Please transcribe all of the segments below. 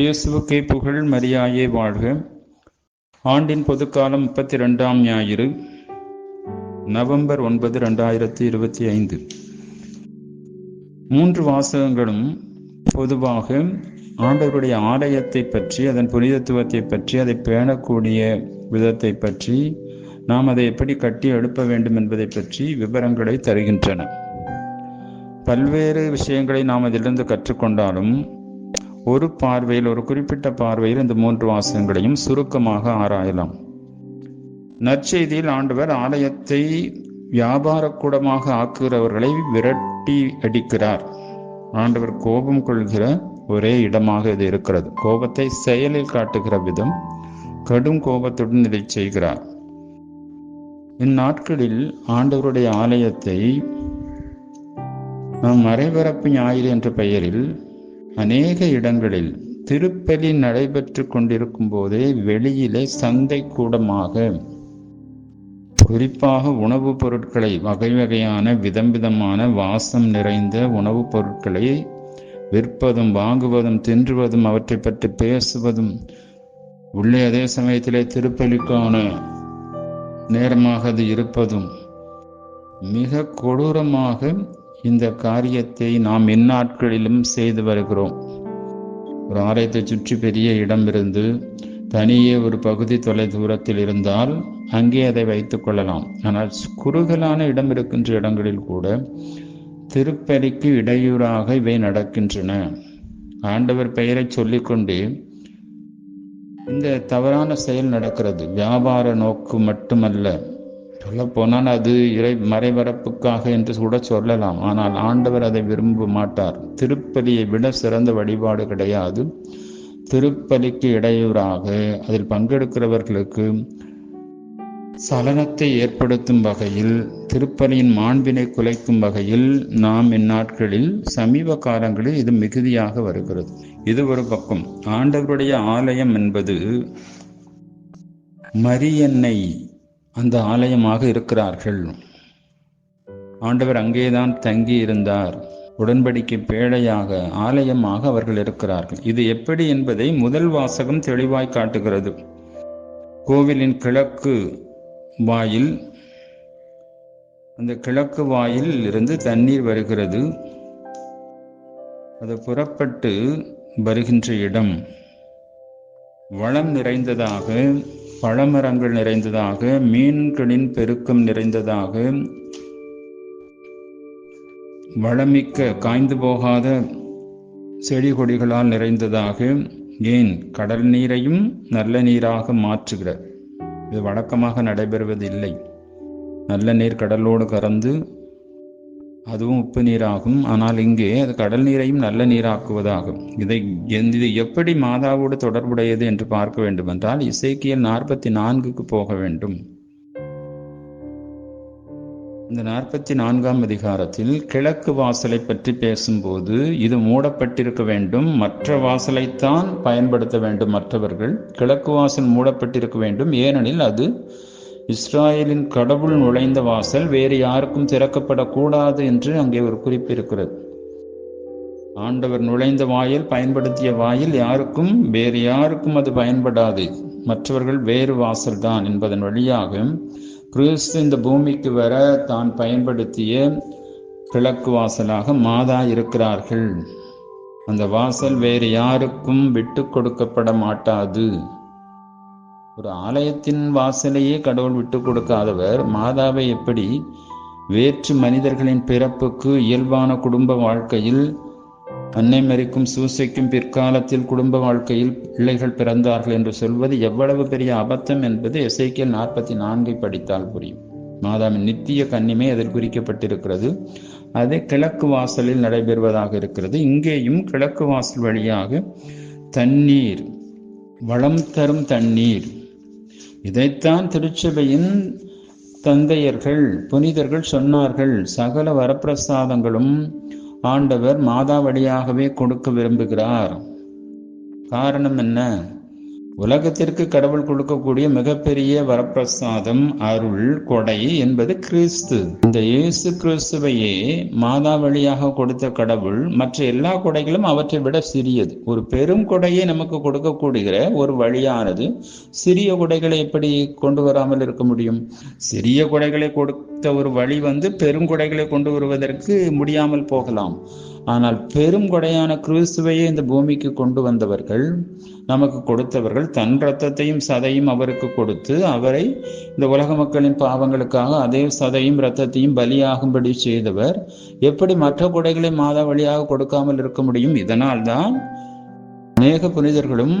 இயேசுவுக்கே புகழ் மரியாயே வாழ்க. ஆண்டின் பொதுக்காலம் முப்பத்தி ரெண்டாம் ஞாயிறு நவம்பர் ஒன்பது ரெண்டாயிரத்தி இருபத்தி ஐந்து. மூன்று வாசகங்களும் பொதுவாக ஆண்டவருடைய ஆலயத்தை பற்றி அதன் புனிதத்துவத்தை பற்றி அதை பேணக்கூடிய விதத்தை பற்றி நாம் அதை எப்படி கட்டி எழுப்ப வேண்டும் என்பதை பற்றி விவரங்களை தருகின்றன. பல்வேறு விஷயங்களை நாம் அதிலிருந்து கற்றுக்கொண்டாலும் ஒரு பார்வையில் ஒரு குறிப்பிட்ட பார்வையில் இந்த மூன்று வாசகங்களையும் சுருக்கமாக ஆராயலாம். நற்செய்தியில் ஆண்டவர் ஆலயத்தை வியாபாரக்கூடமாக ஆக்குகிறவர்களை விரட்டி அடிக்கிறார். ஆண்டவர் கோபம் கொள்கிற ஒரே இடமாக இது இருக்கிறது. கோபத்தை செயலில் காட்டுகிற விதம் கடும் கோபத்துடன் இதை செய்கிறார். இந்நாட்களில் ஆண்டவருடைய ஆலயத்தை நாம் மறைபரப்பு ஞாயிறு என்ற பெயரில் அநேக இடங்களில் திருப்பலி நடைபெற்று கொண்டிருக்கும் போதே வெளியிலே சந்தை கூடமாக குறிப்பாக உணவுப் பொருட்களை வகை வகையான விதம் விதமான வாசம் நிறைந்த உணவுப் பொருட்களை விற்பதும் வாங்குவதும் தின்றுவதும் அவற்றை பற்றி பேசுவதும் உள்ளே அதே சமயத்திலே திருப்பலிக்கான நேரமாக அது இருப்பதும் மிக கொடூரமாக இந்த காரியத்தை நாம் இந்நாட்களிலும் செய்து வருகிறோம். ஒரு ஆலயத்தை சுற்றி பெரிய இடம் இருந்து தனியே ஒரு பகுதி தொலை தூரத்தில் இருந்தால் அங்கே அதை வைத்துக் கொள்ளலாம். ஆனால் குறுகலான இடம் இருக்கின்ற இடங்களில் கூட திருப்பலிக்கு இடையூறாக இவை நடக்கின்றன. ஆண்டவர் பெயரை சொல்லிக்கொண்டே இந்த தவறான செயல் நடக்கிறது. வியாபார நோக்கு மட்டுமல்ல சொல்லப்போனால் அது இறை மறைபரப்புக்காக என்று கூட சொல்லலாம். ஆனால் ஆண்டவர் அதை விரும்ப மாட்டார் திருப்பலியை விட சிறந்த வழிபாடு கிடையாது. திருப்பலிக்கு இடையூறாக அதில் பங்கெடுக்கிறவர்களுக்கு சலனத்தை ஏற்படுத்தும் வகையில் திருப்பலியின் மாண்பினை குலைக்கும் வகையில் நாம் இந்நாட்களில் சமீப காலங்களில் இது மிகுதியாக வருகிறது. இது ஒரு பக்கம். ஆண்டவருடைய ஆலயம் என்பது மரியன்னை அந்த ஆலயமாக இருக்கிறார்கள். ஆண்டவர் அங்கேதான் தங்கி இருந்தார் உடன்படிக்கை பேழையாக ஆலயமாக அவர்கள் இருக்கிறார்கள். இது எப்படி என்பதை முதல் வாசகம் தெளிவாய் காட்டுகிறது. கோவிலின் கிழக்கு வாயில் அந்த கிழக்கு வாயில் இருந்து தண்ணீர் வருகிறது. அது புறப்பட்டு வருகின்ற இடம். வளம் நிறைந்ததாக பழமரங்கள் நிறைந்ததாக மீன்களின் பெருக்கம் நிறைந்ததாக வளமிக்க காய்ந்து போகாத செடி கொடிகளால் நிறைந்ததாக ஏன் கடல் நீரையும் நல்ல நீராக மாற்றுகிற இது வழக்கமாக நடைபெறுவதில்லை. நல்ல நீர் கடலோடு கறந்து அதுவும் உப்பு நீராகும். ஆனால் இங்கே அது கடல் நீரையும் நல்ல நீராக்குவதாகும். இதை இது எப்படி மாதாவோடு தொடர்புடையது என்று பார்க்க வேண்டுமென்றால் இசைக்கியல் நாற்பத்தி நான்குக்கு போக வேண்டும். இந்த நாற்பத்தி நான்காம் அதிகாரத்தில் கிழக்கு வாசலை பற்றி பேசும்போது இது மூடப்பட்டிருக்க வேண்டும். மற்ற வாசலைத்தான் பயன்படுத்த வேண்டும் மற்றவர்கள். கிழக்கு வாசல் மூடப்பட்டிருக்க வேண்டும். ஏனெனில் அது இஸ்ராயலின் கடவுள் நுழைந்த வாசல் வேறு யாருக்கும் திறக்கப்படக்கூடாது என்று அங்கே ஒரு குறிப்பு இருக்கிறது. ஆண்டவர் நுழைந்த வாயில் பயன்படுத்திய வாயில் யாருக்கும் வேறு யாருக்கும் அது பயன்படாது. மற்றவர்கள் வேறு வாசல் தான் என்பதன் வழியாக கிறிஸ்து இந்த பூமிக்கு வர தான் பயன்படுத்திய கிழக்கு வாசலாக மாதா இருக்கிறார்கள். அந்த வாசல் வேறு யாருக்கும் விட்டு கொடுக்கப்பட மாட்டாது. ஒரு ஆலயத்தின் வாசலையே கடவுள் விட்டு கொடுக்காதவர். மாதாவை எப்படி வேற்று மனிதர்களின் பிறப்புக்கு இயல்பான குடும்ப வாழ்க்கையில் அன்னை மறிக்கும் சூசைக்கும் பிற்காலத்தில் குடும்ப வாழ்க்கையில் பிள்ளைகள் பிறந்தார்கள் என்று சொல்வது எவ்வளவு பெரிய அபத்தம் என்பது எசைக்கியல் நாற்பத்தி நான்கை படித்தால் புரியும். மாதாவின் நித்திய கன்னிமை அதில் குறிக்கப்பட்டிருக்கிறது. அது கிழக்கு வாசலில் நடைபெறுவதாக இருக்கிறது. இங்கேயும் கிழக்கு வாசல் வழியாக தண்ணீர் வளம் தரும் தண்ணீர் இதைத்தான் திருச்சபையின் தந்தையர்கள் புனிதர்கள் சொன்னார்கள். சகல வரப்பிரசாதங்களும் ஆண்டவர் மாதா வழியாகவே கொடுக்க விரும்புகிறார். காரணம் என்ன? உலகத்திற்கு கடவுள் கொடுக்கக்கூடிய மிகப்பெரிய வரப்பிரசாதம் அருள் கொடை என்பது கிறிஸ்து. இந்த இயேசு கிறிஸ்துவையே மாதா வழியாக கொடுத்த கடவுள் மற்ற எல்லா கொடைகளும் அவற்றை விட சிறியது. ஒரு பெரும் கொடையை நமக்கு கொடுக்கக்கூடிய ஒரு வழியானது சிறிய கொடைகளை எப்படி கொண்டு வராமல் இருக்க முடியும்? சிறிய கொடைகளை கொடுத்த ஒரு வழி வந்து பெரும் கொடைகளை கொண்டு வருவதற்கு முடியாமல் போகலாம். ஆனால் பெரும் கொடையான கிறிஸ்துவையே இந்த பூமிக்கு கொண்டு வந்தவர்கள் நமக்கு கொடுத்தவர்கள் தன் ரத்தத்தையும் சதையும் அவருக்கு கொடுத்து அவரை இந்த உலக மக்களின் பாவங்களுக்காக அதே சதையும் ரத்தத்தையும் பலியாகும்படி செய்தவர். எப்படி மற்ற கொடைகளை மாதா வழியாக கொடுக்காமல் இருக்க முடியும்? இதனால்தான் அநேக புனிதர்களும்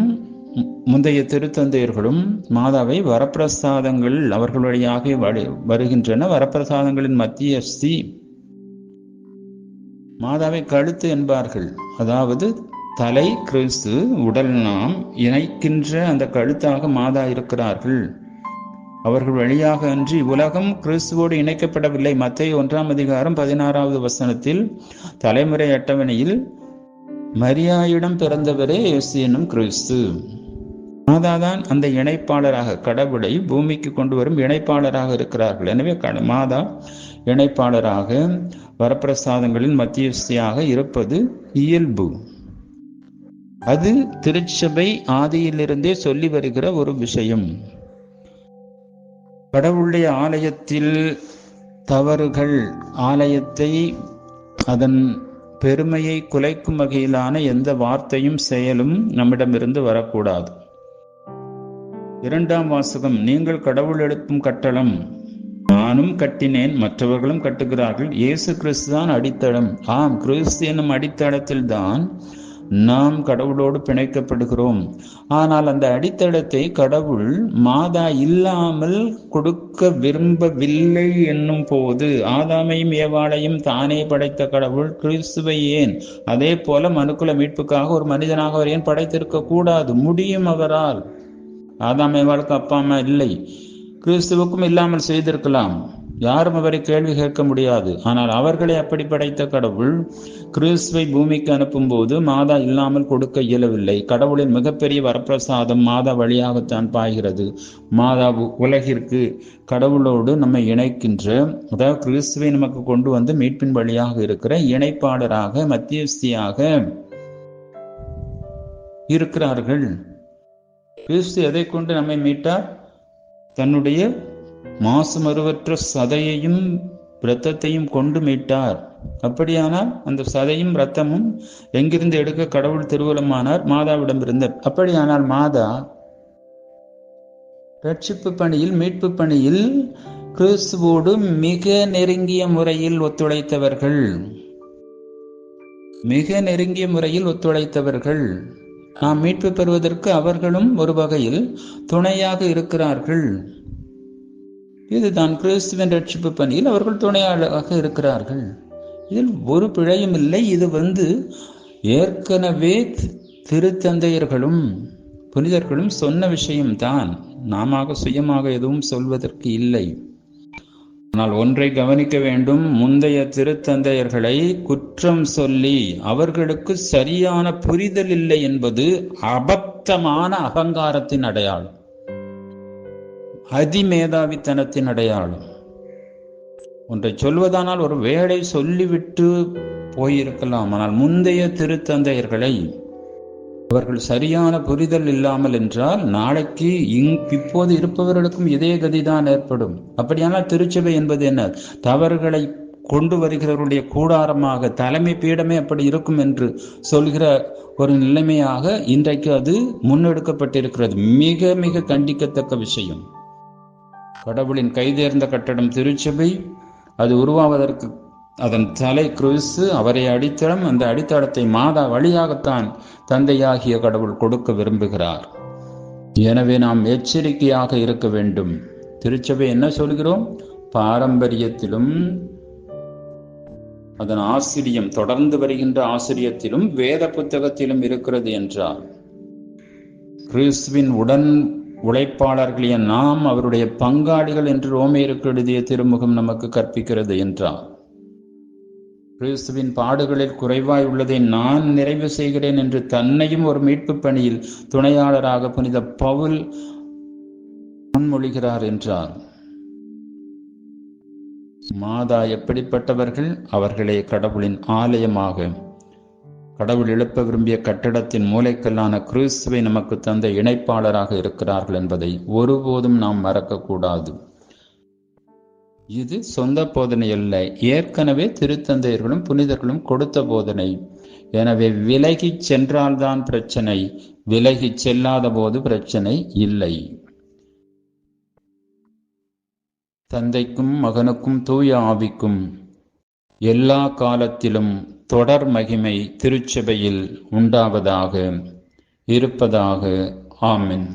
முந்தைய திருத்தந்தையர்களும் மாதாவை வரப்பிரசாதங்கள் அவர்கள் வழியாக வருகின்றன. வரப்பிரசாதங்களின் மத்தியஸ்தி மாதாவை கழுத்து என்பார்கள். அதாவது தலை கிறிஸ்து உடல் நாம் இணைக்கின்ற அந்த கழுத்தாக மாதா இருக்கிறார்கள். அவர்கள் வழியாக அன்றி உலகம் கிறிஸ்துவோடு இணைக்கப்படவில்லை. மத்திய ஒன்றாம் அதிகாரம் பதினாறாவது வசனத்தில் தலைமுறை அட்டவணையில் மரியாயிடம் பிறந்தவரே இயேசு என்னும் கிறிஸ்து. மாதாதான் அந்த இணைப்பாளராக கடவுளை பூமிக்கு கொண்டு வரும் இணைப்பாளராக இருக்கிறார்கள். எனவே மாதா இணைப்பாளராக வரப்பிரசாதங்களின் மத்தியஸ்தியாக இருப்பது இயல்பு. அது திருச்சபை ஆதியிலிருந்தே சொல்லி வருகிற ஒரு விஷயம். கடவுளுடைய ஆலயத்தில் தவறுகள் ஆலயத்தை அதன் பெருமையை குலைக்கும் வகையிலான எந்த வார்த்தையும் செயலும் நம்மிடமிருந்து வரக்கூடாது. இரண்டாம் வாசகம் நீங்கள் கடவுள் எழுப்பும் கட்டளம். நானும் கட்டினேன் மற்றவர்களும் கட்டுகிறார்கள். இயேசு கிறிஸ்து தான் அடித்தளம். ஆம் கிறிஸ்து என்னும் அடித்தளத்தில் தான் நாம் கடவுளோடு பிணைக்கப்படுகிறோம். ஆனால் அந்த அடித்தளத்தை கடவுள் மாதா இல்லாமல் கொடுக்க விரும்பவில்லை என்னும் போது ஆதாமையும் ஏவாளையும் தானே படைத்த கடவுள் கிறிஸ்துவை ஏன்? அதே போல மனுக்குல மீட்புக்காக ஒரு மனிதனாக அவர் ஏன் படைத்திருக்க கூடாது? முடியும் அவரால். ஆதாம் ஏவாளுக்கு அப்பா அம்மா இல்லை. கிறிஸ்துவுக்கும் இல்லாமல் செய்திருக்கலாம். யாரும் அவரை கேள்வி கேட்க முடியாது. ஆனால் அவர்களை அப்படி படைத்த கடவுள் கிறிஸ்துவை பூமிக்கு அனுப்பும் போது மாதா இல்லாமல் கொடுக்க இயலவில்லை. கடவுளின் மிகப்பெரிய வரப்பிரசாதம் மாதா வழியாகத்தான் பாய்கிறது. மாதா உலகிற்கு கடவுளோடு நம்மை இணைக்கின்ற அதாவது கிறிஸ்துவை நமக்கு கொண்டு வந்து மீட்பின் வழியாக இருக்கிற இணைப்பாளராக மத்தியஸ்தியாக இருக்கிறார்கள். கிறிஸ்து எதை கொண்டு நம்மை மீட்டார்? தன்னுடைய மாசு மறுவற்ற சதையையும் இரத்தத்தையும் கொண்டு மீட்டார். அப்படியானால் அந்த சதையும் இரத்தமும் எங்கிருந்து எடுக்க கடவுள் திருவலுமானார்? மாதாவிடமிருந்த. அப்படியானால் மாதா ரட்சிப்பு பணியில் மீட்பு பணியில் கிறிஸ்துவோடு மிக நெருங்கிய முறையில் ஒத்துழைத்தவர்கள். மிக நெருங்கிய முறையில் ஒத்துழைத்தவர்கள். நாம் மீட்பு பெறுவதற்கு அவர்களும் ஒரு வகையில் துணையாக இருக்கிறார்கள். இதுதான் கிறிஸ்துவின் ரட்சிப்பு பணியில் அவர்கள் துணையாளராக இருக்கிறார்கள். இதில் ஒரு பிழையும் இல்லை. இது வந்து ஏற்கனவே திருத்தந்தையர்களும் புனிதர்களும் சொன்ன விஷயம்தான். நாம சுயமாக எதுவும் சொல்வதற்கு இல்லை. ஆனால் ஒன்றை கவனிக்க வேண்டும். முந்தைய திருத்தந்தையர்களை குற்றம் சொல்லி அவர்களுக்கு சரியான புரிதல் இல்லை என்பது அபத்தமான அகங்காரத்தின் அடையாளம். அதிமேதாவித்தனத்தின் அடையாளம். ஒன்றை சொல்வதானால் ஒரு வேலை சொல்லிவிட்டு போயிருக்கலாம். ஆனால் முந்தைய திருத்தந்தையர்களை அவர்கள் சரியான புரிதல் இல்லாமல் என்றால் நாளைக்கு இங் இப்போது இருப்பவர்களுக்கும் இதே கதிதான் ஏற்படும். அப்படியானால் திருச்சபை என்பது என்ன? தவறுகளை கொண்டு வருகிறவருடைய கூடாரமாக தலைமை பீடமே அப்படி இருக்கும் என்று சொல்கிற ஒரு நிலைமையாக இன்றைக்கு அது முன்னெடுக்கப்பட்டிருக்கிறது. மிக மிக கண்டிக்கத்தக்க விஷயம். கடவுளின் கைதேர்ந்த கட்டடம் திருச்சபை அது உருவாவதற்கு அதன் தலை கிறிஸ்து அவரை அடித்தளம் அந்த அடித்தளத்தை மாதா வழியாகத்தான் தந்தையாகிய கடவுள் கொடுக்க விரும்புகிறார். எனவே நாம் எச்சரிக்கையாக இருக்க வேண்டும். திருச்சபை என்ன சொல்கிறோம்? பாரம்பரியத்திலும் அதன் ஆசிரியம் தொடர்ந்து வருகின்ற ஆசிரியத்திலும் வேத புத்தகத்திலும் இருக்கிறது என்றார். கிறிஸ்துவின் உடன் உழைப்பாளர்களைய நாம் அவருடைய பங்காளிகள் என்று ரோமேருக்கு எழுதிய திருமுகம் நமக்கு கற்பிக்கிறது என்றார் கிறிஸ்துவின் பாடுகளில் குறைவாய் உள்ளதை நான் நிறைவு செய்கிறேன் என்று தன்னையும் ஒரு மீட்பு பணியில் துணையாளராக புனித பவுல் முன்மொழிகிறார் என்றார். மாதா எப்படிப்பட்டவர்கள்? அவர்களே கடவுளின் ஆலயமாக. கடவுள் எழுப்ப விரும்பிய கட்டிடத்தின் மூளைக்கல்லான கிறிஸ்துவை நமக்கு தந்த இணைப்பாளராக இருக்கிறார்கள் என்பதை ஒருபோதும் நாம் மறக்கக்கூடாது. இது சொந்த போதனை அல்ல. ஏற்கனவே திருத்தந்தையர்களும் புனிதர்களும் கொடுத்த போதனை. எனவே விலகிச் சென்றால்தான் பிரச்சனை. விலகிச் செல்லாத போது பிரச்சனை இல்லை. தந்தைக்கும் மகனுக்கும் தூய ஆவிக்கும் எல்லா காலத்திலும் தொடர் மகிமை திருச்சபையில் உண்டாவதாக இருப்பதாக. ஆமின்.